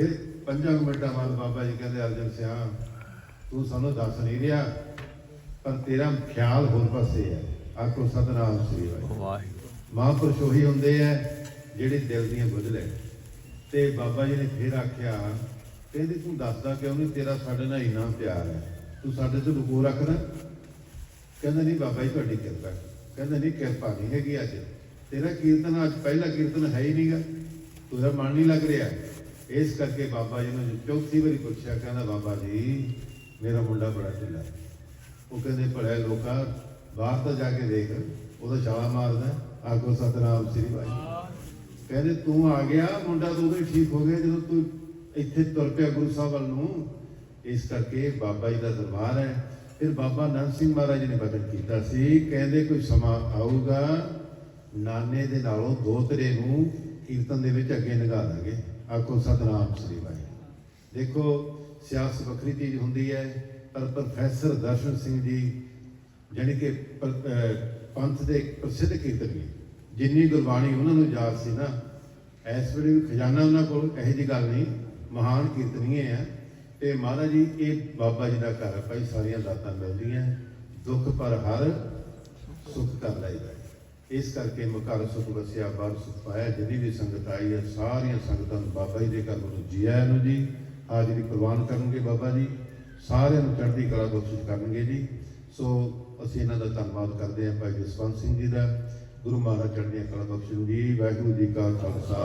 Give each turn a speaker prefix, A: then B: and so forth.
A: ਫਿਰ ਪੰਜਾਂ ਮਿੰਟਾਂ ਬਾਅਦ ਬਾਬਾ ਜੀ ਕਹਿੰਦੇ ਅਰਜਨ ਸਿਆ ਤੂੰ ਸਾਨੂੰ ਦੱਸ ਨਹੀਂ ਰਿਹਾ ਪਰ ਤੇਰਾ ਖਿਆਲ ਹੋਰ ਪਾਸੇ ਹੈ। ਆਖੋ ਸਤਨਾਮ ਸ੍ਰੀ ਵਾਹਿਗੁਰੂ। ਮਹਾਂਪੁਰਸ਼ ਉਹੀ ਹੁੰਦੇ ਆ ਜਿਹੜੇ ਦਿਲ ਦੀਆਂ ਬੁਝਲੇ ਤੇ ਬਾਬਾ ਜੀ ਨੇ ਫਿਰ ਆਖਿਆ ਕਹਿੰਦੇ ਤੂੰ ਦੱਸਦਾ ਕਿਉਂ ਨਹੀਂ? ਤੇਰਾ ਸਾਡੇ ਨਾਲ ਇੰਨਾ ਪਿਆਰ ਹੈ। ਤੂੰ ਸਾਡੇ ਤੋਂ ਲੁਕੋ ਰੱਖਦਾ ਕਹਿੰਦਾ ਨਹੀਂ ਬਾਬਾ ਜੀ ਤੁਹਾਡੀ ਕਿਰਪਾ। ਕਹਿੰਦਾ ਨਹੀਂ ਕਿਰਪਾ ਨਹੀਂ ਹੈਗੀ ਅੱਜ। ਤੇਰਾ ਕੀਰਤਨ ਅੱਜ ਪਹਿਲਾ ਕੀਰਤਨ ਹੈ ਹੀ ਨਹੀਂਗਾ ਤੇਰਾ ਮਨ ਨਹੀਂ ਲੱਗ ਰਿਹਾ। ਇਸ ਕਰਕੇ ਬਾਬਾ ਜੀ ਨੂੰ ਚੌਥੀ ਵਾਰੀ ਪੁੱਛਿਆ, ਕਹਿੰਦਾ, ਬਾਬਾ ਜੀ, ਮੇਰਾ ਮੁੰਡਾ ਬੜਾ ਢਿੱਲਾ ਉਹ ਕਹਿੰਦੇ, ਭਲੇ ਲੋਕਾਂ, ਬਾਹਰ ਤਾਂ ਜਾ ਕੇ ਦੇਖ, ਉਹਦਾ ਛਾਲਾ ਮਾਰਦਾ ਆਗੋ ਸਤਨਾਮ ਸ੍ਰੀ ਵਾਹਿਗੁਰੂ। ਕਹਿੰਦੇ, ਤੂੰ ਆ ਗਿਆ, ਮੁੰਡਾ ਤੂੰ ਵੀ ਠੀਕ ਹੋ ਗਿਆ ਜਦੋਂ ਤੂੰ ਇੱਥੇ ਤੁਰ ਪਿਆ ਗੁਰੂ ਸਾਹਿਬ ਵੱਲ ਨੂੰ। ਇਸ ਕਰਕੇ ਬਾਬਾ ਜੀ ਦਾ ਦਰਬਾਰ ਹੈ। ਫਿਰ ਬਾਬਾ ਨੰਦ ਸਿੰਘ ਮਹਾਰਾਜ ਨੇ ਬਚਨ ਕੀਤਾ ਸੀ। ਕਹਿੰਦੇ, ਕੋਈ ਸਮਾਂ ਆਊਗਾ, ਨਾਨੇ ਦੇ ਨਾਲੋਂ ਦੋਤਰੇ ਨੂੰ ਕੀਰਤਨ ਦੇ ਵਿੱਚ ਅੱਗੇ ਲਗਾ ਦਾਂਗੇ। ਆਖੋ, ਸਤਨਾਮ ਸ੍ਰੀ ਵਾਹਿਗੁਰੂ। ਦੇਖੋ, ਸਿਆਸਤ ਵੱਖਰੀ ਚੀਜ਼ ਹੁੰਦੀ ਹੈ, ਪਰ ਪ੍ਰੋਫੈਸਰ ਦਰਸ਼ਨ ਸਿੰਘ ਜੀ, ਜਾਣੀ ਕਿ ਪੰਥ ਦੇ ਪ੍ਰਸਿੱਧ ਕੀਰਤਨੀ ਜਿੰਨੀ ਗੁਰਬਾਣੀ ਉਹਨਾਂ ਨੂੰ ਯਾਦ ਸੀ ਨਾ, ਇਸ ਵੇਲੇ ਵੀ ਖਜ਼ਾਨਾ ਉਹਨਾਂ ਕੋਲ, ਇਹੋ ਜਿਹੀ ਗੱਲ ਨਹੀਂ, ਮਹਾਨ ਕੀਰਤਨੀਏ ਆ। ਤੇ ਮਹਾਰਾਜ ਜੀ, ਇਹ ਬਾਬਾ ਜੀ ਦਾ ਘਰ ਹੈ ਭਾਈ, ਸਾਰੀਆਂ ਦਾਤਾਂ ਮਿਲਦੀਆਂ। ਦੁੱਖ ਪਰ ਹਰ ਸੁੱਖ ਕਰ ਲਈਦਾ ਇਸ ਕਰਕੇ ਮਕਰ ਸੁਖ ਵਸਿਆ ਬਾਰ ਸੁਖ ਪਾਇਆ, ਜਿੰਨੀ ਵੀ ਸੰਗਤ ਆਈ ਹੈ, ਸਾਰੀਆਂ ਸੰਗਤਾਂ ਨੂੰ ਬਾਬਾ ਜੀ ਦੇ ਘਰ ਨੂੰ ਜੀਆ ਆਇਆਂ ਨੂੰ ਜੀ, ਹਾਜ਼ਰੀ ਪ੍ਰਵਾਨ ਕਰਨਗੇ ਬਾਬਾ ਜੀ, ਸਾਰਿਆਂ ਨੂੰ ਚੜ੍ਹਦੀ ਕਲਾ ਬਖਸ਼ਿਸ਼ ਕਰਨਗੇ ਜੀ। ਸੋ ਅਸੀਂ ਇਹਨਾਂ ਦਾ ਧੰਨਵਾਦ ਕਰਦੇ ਹਾਂ ਭਾਈ ਜਸਵੰਤ ਸਿੰਘ ਜੀ ਦਾ। ਗੁਰੂ ਮਹਾਰਾਜ ਚੜ੍ਹਦੀਆਂ ਕਲਾ ਬਖਸ਼ਣ ਜੀ, ਵਾਹਿਗੁਰੂ ਜੀ ਕਾ ਖਾਲਸਾ।